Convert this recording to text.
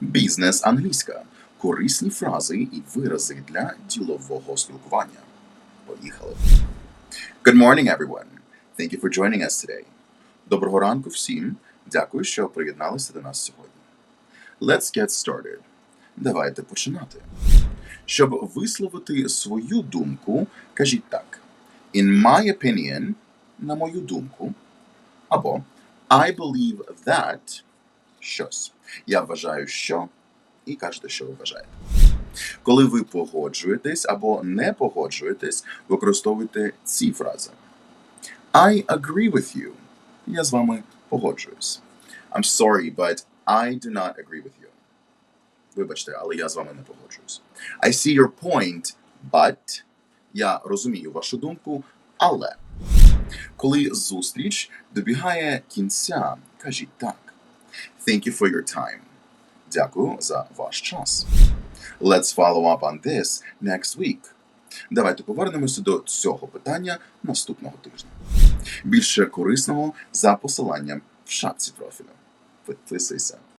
Бізнес англійська. Корисні фрази і вирази для ділового спілкування. Поїхали. Good morning, everyone. Thank you for joining us today. Доброго ранку всім. Дякую, що приєдналися до нас сьогодні. Let's get started. Давайте починати. Щоб висловити свою думку, кажіть так. In my opinion, на мою думку, або I believe that щось. Я вважаю, що, і кажете, що ви вважаєте. Коли ви погоджуєтесь або не погоджуєтесь, використовуйте ці фрази. I agree with you. Я з вами погоджуюсь. I'm sorry, but I do not agree with you. Вибачте, але я з вами не погоджуюсь. I see your point, but я розумію вашу думку, але коли зустріч добігає кінця, кажіть так. Thank you for your time. Дякую за ваш час. Let's follow up on this next week. Давайте повернемося до цього питання наступного тижня. Більше корисного за посиланням в шапці профілю. Підписуйся.